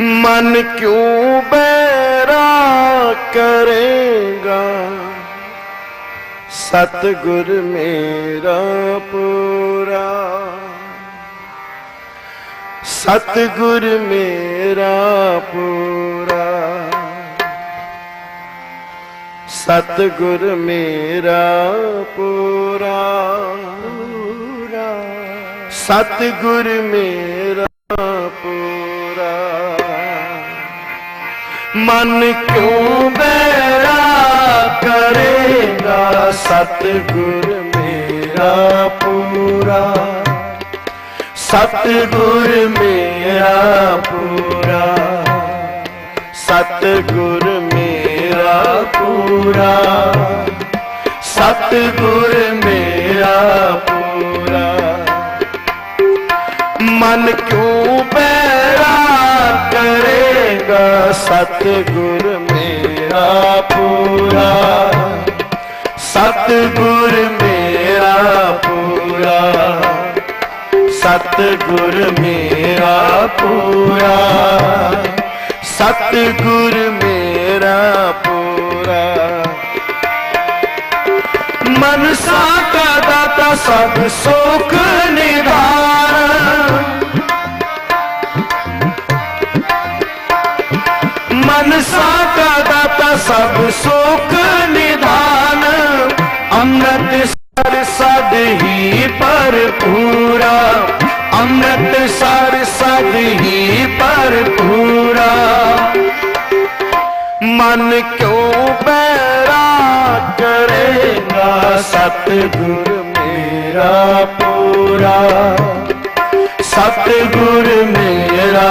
ਮਨ ਕਿਉਂ ਬੈਰਾ ਕਰੇਗਾ? ਸਤਿਗੁਰ ਮੇਰਾ ਪੂਰਾ। ਸਤਿਗੁਰ ਮੇਰਾ ਪੂਰਾ। ਸਤਿਗੁਰ ਮੇਰਾ ਪੂਰਾ। ਸਤਿਗੁਰ ਮੇਰਾ ਮਨ ਕਿਉਂ ਬੈਰਾ ਕਰੇਗਾ? ਸਤਿਗੁਰ ਮੇਰਾ ਪੂਰਾ। ਸਤਿਗੁਰ ਮੇਰਾ ਪੂਰਾ। ਸਤਿਗੁਰ ਮੇਰਾ ਪੂਰਾ। ਸਤਿਗੁਰ ਮੇਰਾ ਪੂਰਾ। ਮਨ ਕਿਉਂ ਬੈਰਾ ਕਰੇਗਾ ਸਤਿਗੁਰ ਮੇਰਾ ਪੂਰਾ। ਸਤਿਗੁਰ ਮੇਰਾ ਪੂਰਾ। ਸਤਿਗੁਰ ਮੇਰਾ ਪੂਰਾ। ਸਤਿਗੁਰ ਮੇਰਾ ਪੂਰਾ। ਮਨ ਸਾਕਾ ਦਾਤਾ ਸਭ ਸੋਖ ਸੁਖ ਨਿਧਾਨ ਮਨ ਸਾਕਾ ਦਾਤਾ ਸਭ ਸੁਖ ਨਿਧਾਨ ਅੰਮ੍ਰਿਤ ਸਰ ਸਦ ਹੀ ਭਰਪੂਰਾ। ਅੰਮ੍ਰਿਤ ਸਰ ਸਦ ਹੀ ਭਰਪੂਰਾ। ਮਨ ਕਿਉਂ ਬੈਰਾ ਕਰੇਗਾ ਸਤਿਗੁਰ ਮੇਰਾ ਪੂਰਾ। ਸਤਿਗੁਰ ਮੇਰਾ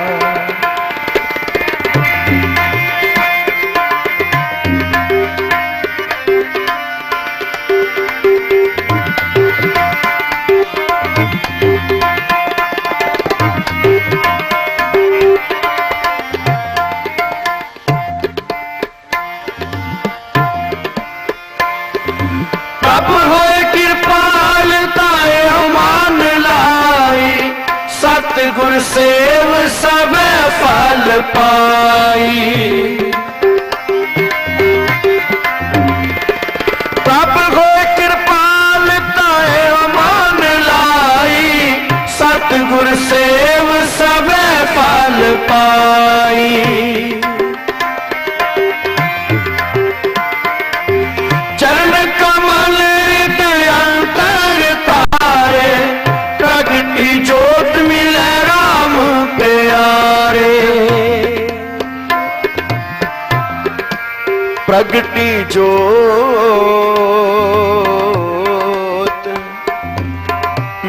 ਪ੍ਰਗਟੀ ਜੋਤ।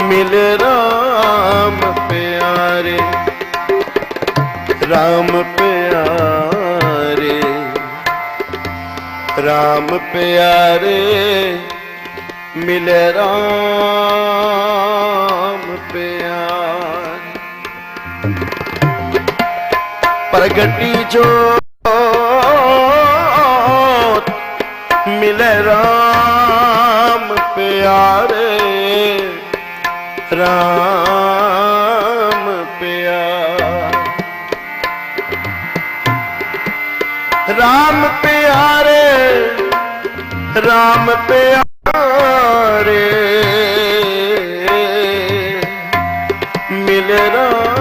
ਮਿਲ ਰਾਮ ਪਿਆਰੇ RAM ਪਿਆਰੇ ਰਾਮ ਪਿਆਰੇ ਮਿਲ ਰਾਮ ਪਿਆਰ। ਪ੍ਰਗਟੀ ਜੋ ਮਿਲੇ ਰਾਮ ਪਿਆਰੇ ਰਾਮ ਪਿਆਰ। ਰਾਮ ਪਿਆਰੇ ਰਾਮ ਪਿਆਰੇ। ਮਿਲ ਰਾਮ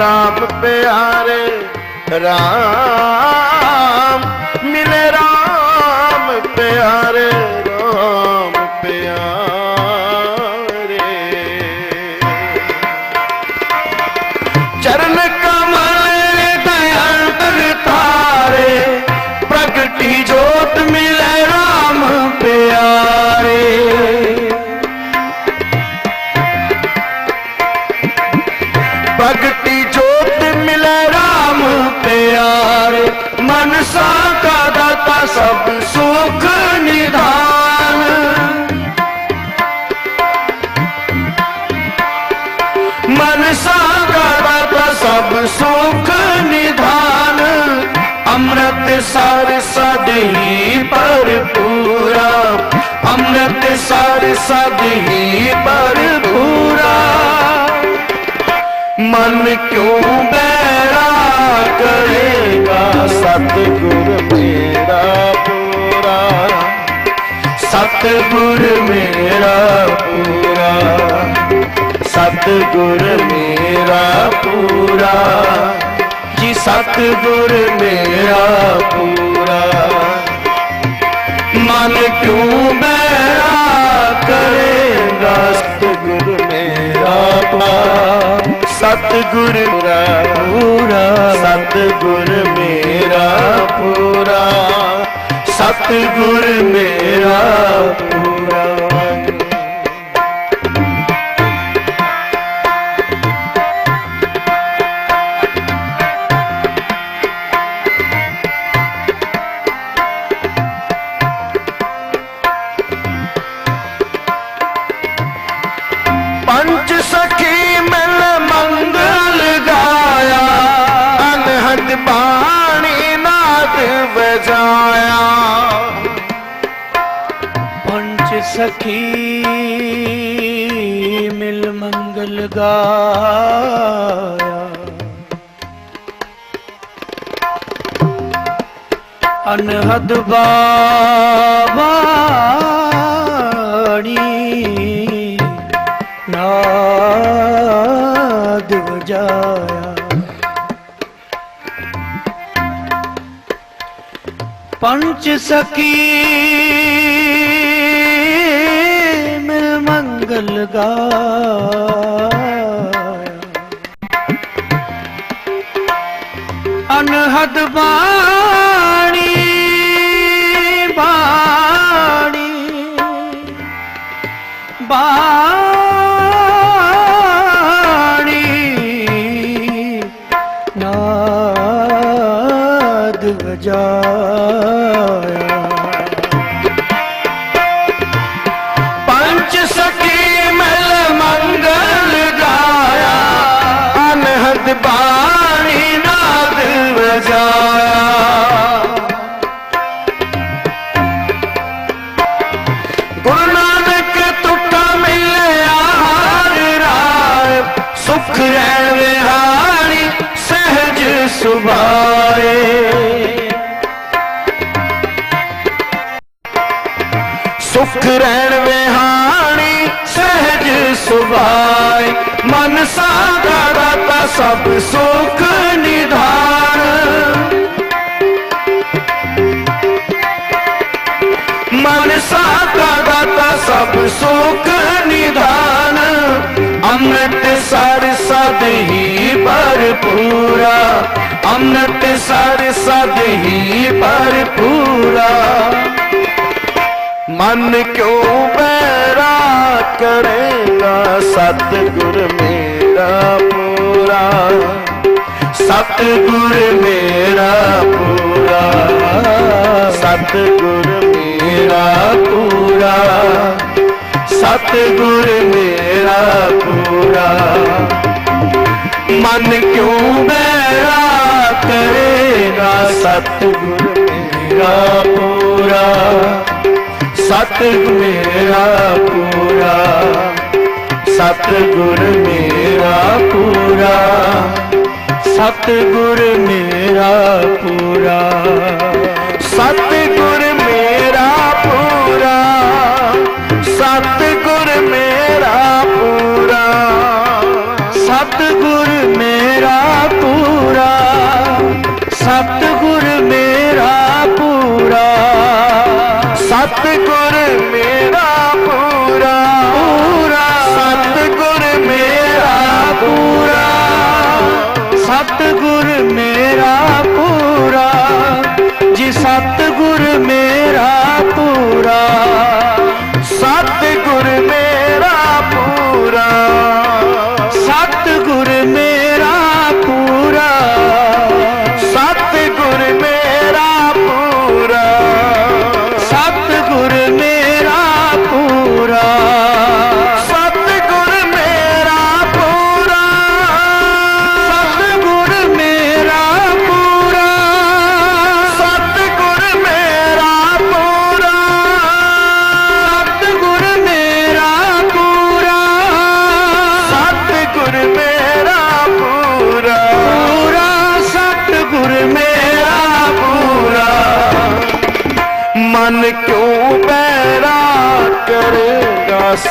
ਰਾਮ ਪਿਆਰੇ, ਰਾਮ, ਮਿਲੇ ਰਾਮ ਪਿਆਰੇ ਰਾਮ ਪਿਆਰੇ। ਚਰਨ ਕਮਲ ਦਇਆਲ ਤਾਰੇ, ਪ੍ਰਗਟੀ ਜੋਤ ਮਿਲੇ ਮਨਸਾ ਕਾ ਸਭ ਸੁਖ ਨਿਧਾਨ। ਅੰਮ੍ਰਿਤ ਸਰ ਸਦਹੀ ਭਰਪੂਰਾ। ਅੰਮ੍ਰਿਤ ਸਰ ਸਦਹੀ ਭਰਪੂਰਾ। ਮਨ ਕਿਉਂ ਬੈਰਾ ਕਰੇਗਾ ਸਤਿਗੁਰ ਮੇਰਾ ਪੂਰਾ। ਸਤਿਗੁਰ ਮੇਰਾ ਪੂਰਾ। ਸਤ ਗੁਰ ਮੇਰਾ ਪੂਰਾ। ਜੀ ਸਤ ਗੁਰ ਮੇਰਾ ਪੂਰਾ। ਮਨ ਕਿਉਂ ਬੈਰਾ ਕਰੇਗਾ ਸਤ ਗੁਰ ਮੇਰਾ ਪਾ ਸਤ ਗੁਰ ਮੇਰਾ ਪੂਰਾ। ਸਤ ਗੁਰ ਮੇਰਾ ਪੂਰਾ। ਸਤ ਮੇਰਾ ਪੂਰਾ। ਵਜਾਇਆ ਪੰਜ ਸਖੀ ਮਿਲ ਮੰਗਲ ਗਾਇਆ। ਅਨਹਦ ਬਾਣੀ ਨਾਦ ਵਜਾਇਆ ਪੰਚ ਸਖੀ ਮਿਲ ਮੰਗਲ ਗਾਇਆ ਅਨਹਦ ਬਾਣੀ ਬਾਣੀ ਬਾਣੀ। ਸੁਖ ਰਹਿ ਵਿਹਾਰੀ ਸਹਿਜ ਸੁਭਾਏ ਸੁਖ ਰਹਿਣ ਵਿਹਾਣੀ ਸਹਿਜ ਸੁਭਾਏ ਮਨ ਸਾਦਾ ਦਾਤਾ ਸਭ ਸੁਖ ਨਿਧਾਨ। ਮਨ ਸਾਦਾ ਦਾਤਾ ਸਭ ਸੁਖ ਨਿਧਾਨ। ਅੰਮ੍ਰਿਤ ਸਦ ਹੀ ਭਰਪੂਰਾ ਅੰਮ੍ਰਿਤ ਸਰ ਸਦ ਹੀ ਭਰਪੂਰਾ ਮਨ ਕਿਉਂ ਬੈਰਾ ਕਰੇਗਾ ਸਤਿਗੁਰ ਮੇਰਾ ਪੂਰਾ? ਸਤਿਗੁਰ ਮੇਰਾ ਪੂਰਾ। ਸਤਿਗੁਰ ਮੇਰਾ ਪੂਰਾ। ਸਤਿਗੁਰ ਮੇਰਾ ਪੂਰਾ। ਮਨ ਕਿਉਂ ਬੈਰਾ ਕਰੇਗਾ? ਸਤਿਗੁਰ ਮੇਰਾ ਪੂਰਾ। ਸਤਿਗੁਰ ਮੇਰਾ ਪੂਰਾ। ਸਤਿਗੁਰ ਮੇਰਾ ਪੂਰਾ। ਸਤਿਗੁਰ ਮੇਰਾ ਪੂਰਾ।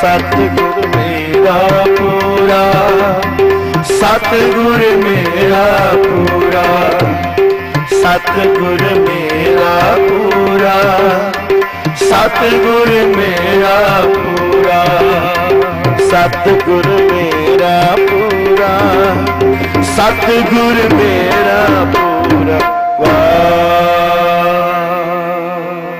ਸਤਿਗੁਰੂ ਮੇਰਾ ਪੂਰਾ, ਸਤਿਗੁਰ ਮੇਰਾ ਪੂਰਾ, ਸਤਿਗੁਰ ਮੇਰਾ ਪੂਰਾ, ਸਤਿਗੁਰ ਮੇਰਾ ਪੂਰਾ, ਸਤਿਗੁਰ ਮੇਰਾ ਪੂਰਾ, ਸਤਿਗੁਰ ਮੇਰਾ ਪੂਰਾ। ਵਾਹ।